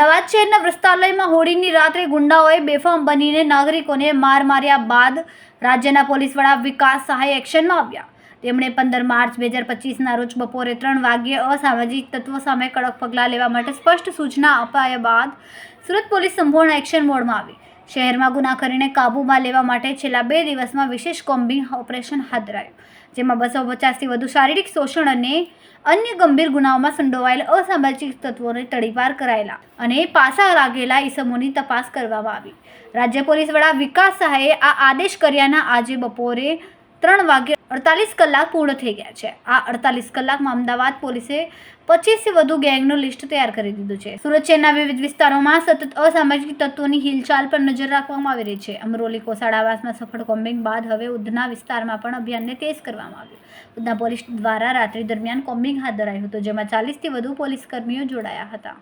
અમદાવાદ શહેરના વસ્ત્રાલયમાં હોળીની રાત્રે ગુંડાઓએ બેફામ બનીને નાગરિકોને માર માર્યા બાદ રાજ્યના પોલીસ વડા વિકાસ સહાય એક્શનમાં આવ્યા. તેમણે પંદર માર્ચ બે હજાર પચીસના રોજ બપોરે ત્રણ વાગ્યે અસામાજિક તત્વો સામે કડક પગલાં લેવા માટે સ્પષ્ટ સૂચના અપાયા બાદ સુરત પોલીસ સંપૂર્ણ એક્શન મોડમાં આવી. શહેરમાં ગુના કરીને કાબૂમાં લેવા માટે છેલ્લા બે દિવસમાં વિશેષ કોમ્બિંગ ઓપરેશન હાથ ધરાયું, જેમાં બસો પચાસથી વધુ શારીરિક શોષણ અને અન્ય ગંભીર ગુનાઓમાં સંડોવાયેલ અસામાજિક તત્વોને તડીપાર કરાયેલા અને પાછા લાગેલા ઈસમોની તપાસ કરવામાં આવી. રાજ્ય પોલીસ વડા વિકાસ સહાયે આ આદેશ કર્યાના આજે બપોરે ત્રણ વાગ્યે અડતાલીસ કલાક પૂર્ણ થઈ ગયા છે. આ અડતાલીસ કલાકમાં અમદાવાદ પોલીસે પચીસથી વધુ ગેંગનું લિસ્ટ તૈયાર કરી દીધું છે. સુરત શહેરના વિવિધ વિસ્તારોમાં સતત અસામાજિક તત્વોની હિલચાલ પર નજર રાખવામાં આવી રહી છે. અમરોલી કોસાડાવાસમાં સફળ કોમ્બિંગ બાદ હવે ઉધના વિસ્તારમાં પણ અભિયાનને તેજ કરવામાં આવ્યું. ઉધના પોલીસ દ્વારા રાત્રિ દરમિયાન કોમ્બિંગ હાથ ધરાયું હતું, જેમાં ચાલીસથી વધુ પોલીસ કર્મીઓ જોડાયા હતા.